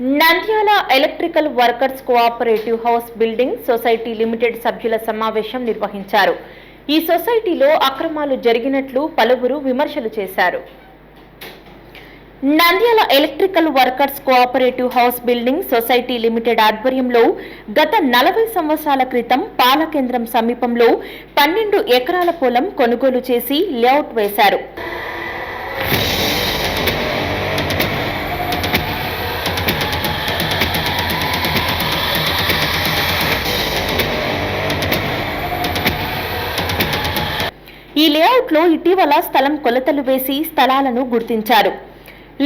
Nandyal electrical workers cooperative house building society limited సభ్యుల సమావేశం నిర్వహించారు. ఈ సొసైటీలో అక్రమాలు జరిగినట్లు పలువురు విమర్శలు చేశారు. Nandyal electrical workers cooperative house building society limited ఆధ్వర్యంలో గత నలభై సంవత్సరాల క్రితం పాల కేంద్రం సమీపంలో పన్నెండు ఎకరాల పొలం కొనుగోలు చేసి లేఅవుట్ వేశారు. ఈ లేఅవుట్లో ఇటీవల స్థలం కొలతలు వేసి స్థలాలను గుర్తించారు.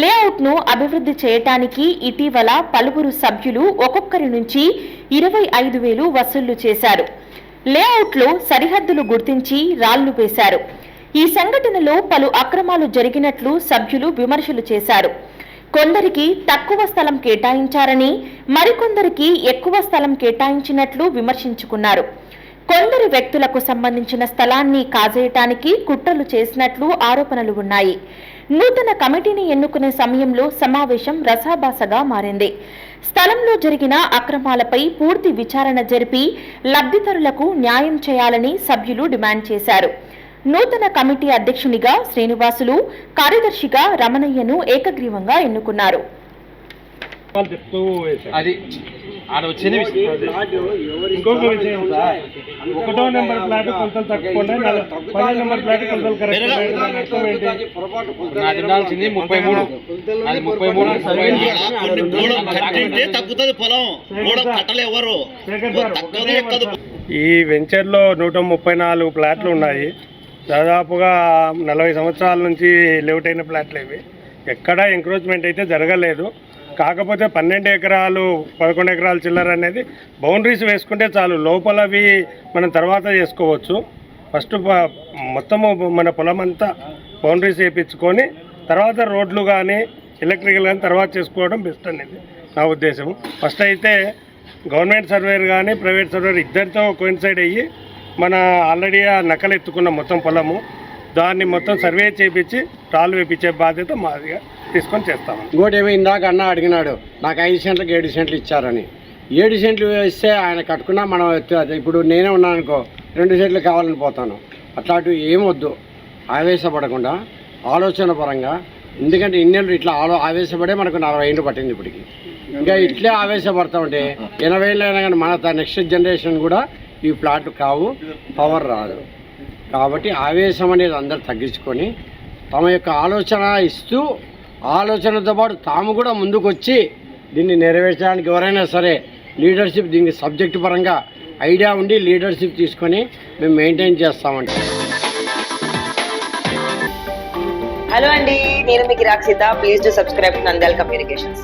లేఅవుట్ను అభివృద్ధి చేయటానికి ఇటీవల పలువురు సభ్యులు ఒక్కొక్కరి నుంచి ఇరవై ఐదు వేలు వసూళ్ళు చేశారు. లేఅవుట్లో సరిహద్దులు గుర్తించి రాళ్ళు వేశారు. ఈ సంఘటనలో పలు అక్రమాలు జరిగినట్లు సభ్యులు విమర్శలు చేశారు. కొందరికి తక్కువ స్థలం కేటాయించారని మరికొందరికి ఎక్కువ స్థలం కేటాయించినట్లు విమర్శించుకున్నారు. కొందరు వ్యక్తులకు సంబంధించిన స్థలాన్ని కాజేయటానికి కుట్రలు చేసినట్లు ఆరోపణలు ఉన్నాయి. నూతన కమిటీని ఎన్నుకునే సమయంలో సమావేశం రసాభాసగా మారింది. స్థలంలో జరిగిన అక్రమాలపై పూర్తి విచారణ జరిపి లబ్ధిదారులకు న్యాయం చేయాలని సభ్యులు డిమాండ్ చేశారు. నూతన కమిటీ అధ్యక్షునిగా శ్రీనివాసులు కార్యదర్శిగా రమణయ్యను ఏకగ్రీవంగా ఎన్నుకున్నారు. అది ఆడ విషయం. ఇంకొక విషయం సార్? ఒకటో నెంబర్ ప్లాట్ కొలతలు తక్కువ పదో నెంబర్ ప్లాట్ కరెక్ట్ ముప్పై మూడు. అది ముప్పై మూడు తగ్గుతుంది పొలం. కట్టలు ఎవరు? ఈ వెంచర్లో నూట ముప్పై నాలుగు ప్లాట్లు ఉన్నాయి. దాదాపుగా నలభై సంవత్సరాల నుంచి లేఅవుట్ అయిన ప్లాట్లు ఇవి. ఎక్కడా ఎంక్రోచ్మెంట్ అయితే జరగలేదు. కాకపోతే పన్నెండు ఎకరాలు పదకొండు ఎకరాలు చిల్లర అనేది బౌండరీస్ వేసుకుంటే చాలు. లోపలవి మనం తర్వాత చేసుకోవచ్చు. ఫస్ట్ మొత్తము మన పొలం అంతా బౌండరీస్ వేయించుకొని తర్వాత రోడ్లు కానీ ఎలక్ట్రికల్ కానీ తర్వాత చేసుకోవడం బెస్ట్ అనేది నా ఉద్దేశం. ఫస్ట్ అయితే గవర్నమెంట్ సర్వేర్ కానీ ప్రైవేట్ సర్వేర్ ఇద్దరితో కోయిన్సైడ్ అయ్యి మన ఆల్రెడీ ఆ నకలు ఎత్తుకున్న మొత్తం పొలము దాన్ని మొత్తం సర్వే చేయించి రాళ్ళు వేపించే బాధ్యత మాదిగా తీసుకొని చేస్తాము ఇంకోటి ఏమో ఇందాక అన్న అడిగినాడు నాకు ఐదు సెంట్లకు ఏడు సెంట్లు ఇచ్చారని. ఏడు సెంట్లు ఇస్తే ఆయన కట్టుకున్నా మనం ఇప్పుడు నేనే ఉన్నాను అనుకో రెండు సెంట్లు కావాలని పోతాను. అట్లాంటివి ఏమొద్దు ఆవేశపడకుండా ఆలోచన పరంగా ఎందుకంటే ఇన్నేళ్ళు ఇట్లా ఆలో ఆవేశపడే మనకు నలభై ఏళ్ళు పట్టింది ఇప్పటికి. ఇంకా ఇట్లే ఆవేశపడతా ఉంటే ఎనభై ఏళ్ళు అయినా కానీ మన నెక్స్ట్ జనరేషన్ కూడా ఈ ప్లాట్ కావు పవర్ రాదు. కాబట్టి ఆవేశం అనేది అందరు తగ్గించుకొని తమ యొక్క ఆలోచన ఇస్తూ ఆలోచనతో పాటు తాము కూడా ముందుకు వచ్చి దీన్ని నెరవేర్చడానికి ఎవరైనా సరే లీడర్షిప్ దీనికి సబ్జెక్ట్ పరంగా ఐడియా ఉండి లీడర్షిప్ తీసుకొని మేము మెయింటైన్ చేస్తామండి. హలో అండి నేను మీకు Rakshita please to subscribe Nandyal communications.